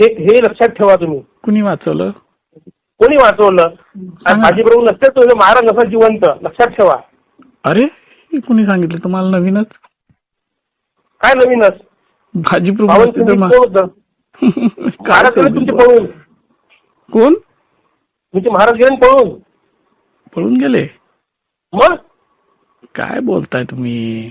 हे हे लक्षात ठेवा तुम्ही. कुणी वाचवलं? कोणी वाचवलं. बाजीप्रभू नसते तो महाराज नसा जिवंत. लक्षात ठेवा. अरे कुणी सांगितलं? तुम्हाला नवीनच? काय नवीनच? भाजी पावन प्रभू तुम्ही कोण होतं? महाराज गेले तुमचे पळून. कोण? तुमचे महाराज गेले पळून. पळून गेले? मग? काय बोलताय तुम्ही?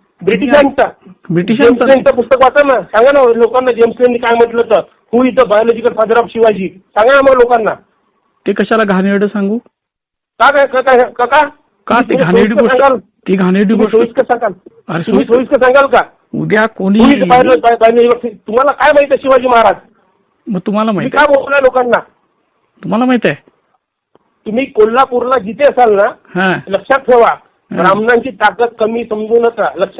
ब्रिटिशांचा. ब्रिटिशांचा. पुस्तक वाचा ना. सांगा ना लोकांना जेम्स लेननी काय म्हटलं तर हु इथं बायोलॉजिकल फादर ऑफ शिवाजी? सांगा ना मग लोकांना. ते कशाला घाणेरडं सांगू? का काय का काय का ते घाणेरडी गोष्ट सांगाल? ती घाणेरडी तुम्ही गोष्ट सोयीस्कर सांगाल. अरे तुम्ही सोयीस्कर सांगाल का? उद्या कोणी इथं बायो- बायो- बायोलॉजिकल तुम्हाला काय माहिती आहे शिवाजी महाराज? मग तुम्हाला तुम्ही माहीत काय आहे लोकांना? तुम्हाला माहीत आहे? तुम्ही कोल्हापूरला जिथे असाल ना हा. लक्षात ठेवा. ब्राह्मणांची ताकद कमी समजू नका. लक्षात